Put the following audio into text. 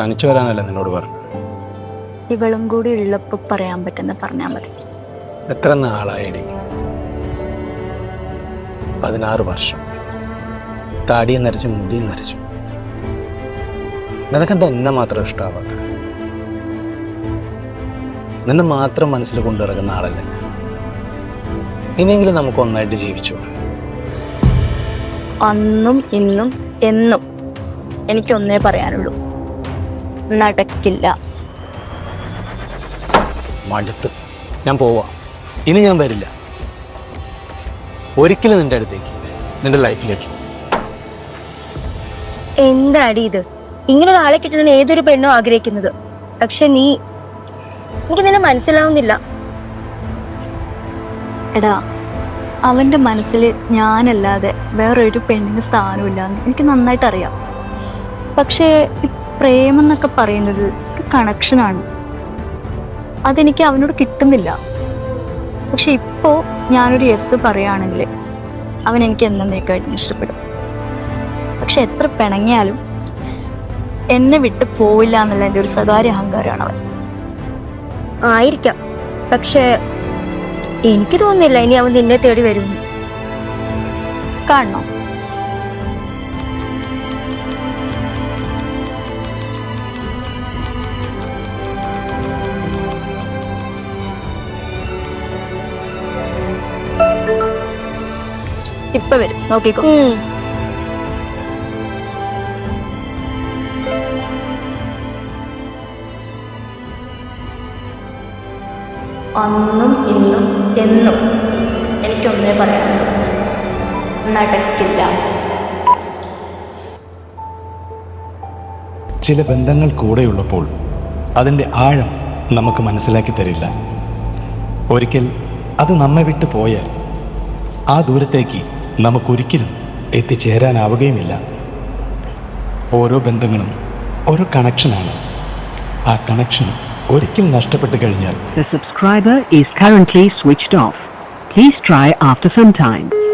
തനിച്ചു വരാനല്ല നിന്നോട് പറഞ്ഞു ഇവളും കൂടി ഉള്ളപ്പോൾ പറയാൻ പറ്റുന്ന പറഞ്ഞാൽ മതി. എത്ര നാളായി പതിനാറ് വർഷം. താടിയും നരച്ചു മുടിയും നരച്ചു. നിനക്കെന്താ എന്നെ മാത്രം ഇഷ്ടമാവാത്ത നിന്നെ മാത്രം മനസ്സിൽ കൊണ്ടിറങ്ങുന്ന ആളല്ലേ? ഇനിയെങ്കിലും നമുക്ക് ഒന്നായിട്ട് ജീവിച്ചു? അന്നും ഇന്നും എന്നും എനിക്കൊന്നേ പറയാനുള്ളൂ. നടക്കില്ല. മടുത്ത്. ഞാൻ പോവാ. ഇനി ഞാൻ വരില്ല. ഒരിക്കലും നിന്റെ അടുത്തേക്ക് നിന്റെ ലൈഫിലേക്ക്. എന്താടി ഇത്? ഇങ്ങനെ ഒരാളെ കിട്ടണമെന്ന് ഏതൊരു പെണ്ണും ആഗ്രഹിക്കുന്നത്? പക്ഷെ നീ എനിക്ക് നിന്നെ മനസ്സിലാവുന്നില്ല. എടാ അവന്റെ മനസ്സിൽ ഞാനല്ലാതെ വേറൊരു പെണ്ണിന് സ്ഥാനമില്ല എന്ന് എനിക്ക് നന്നായിട്ട് അറിയാം പക്ഷേ പ്രേമം എന്നൊക്കെ പറയുന്നത് ഒരു കണക്ഷനാണ് അതെനിക്ക് അവനോട് കിട്ടുന്നില്ല. പക്ഷെ ഇപ്പോൾ ഞാനൊരു യെസ് പറയുകയാണെങ്കിൽ അവൻ എനിക്ക് എന്നേക്കായിട്ടും ഇഷ്ടപ്പെടും. പക്ഷെ എത്ര പിണങ്ങിയാലും എന്നെ വിട്ട് പോവില്ല എന്നുള്ള എന്റെ ഒരു സ്വകാര്യ അഹങ്കാരമാണ് അവൻ. ആയിരിക്കാം. പക്ഷേ എനിക്ക് തോന്നുന്നില്ല ഇനി അവൻ നിന്നെ തേടി വരുമെന്ന് കാണണോ? ഇപ്പൊ വരും. നോക്കിക്കോ. അന്നും ഇന്നും എന്നും എനിക്കൊന്നേ പറയാം നടക്കില്ല. ചില ബന്ധങ്ങൾ കൂടെയുള്ളപ്പോൾ അതിന്റെ ആഴം നമുക്ക് മനസ്സിലാക്കി തരില്ല. ഒരിക്കൽ അത് നമ്മെ വിട്ടു പോയാൽ ആ ദൂരത്തേക്ക് നമുക്കൊരിക്കലും എത്തിച്ചേരാനാവുകയുമില്ല. ഓരോ ബന്ധങ്ങളും ഓരോ കണക്ഷനാണ്. ആ കണക്ഷൻ ഒരിക്കലും നഷ്ടപ്പെട്ടു കഴിഞ്ഞാൽ subscriber is is currently off please try after some time.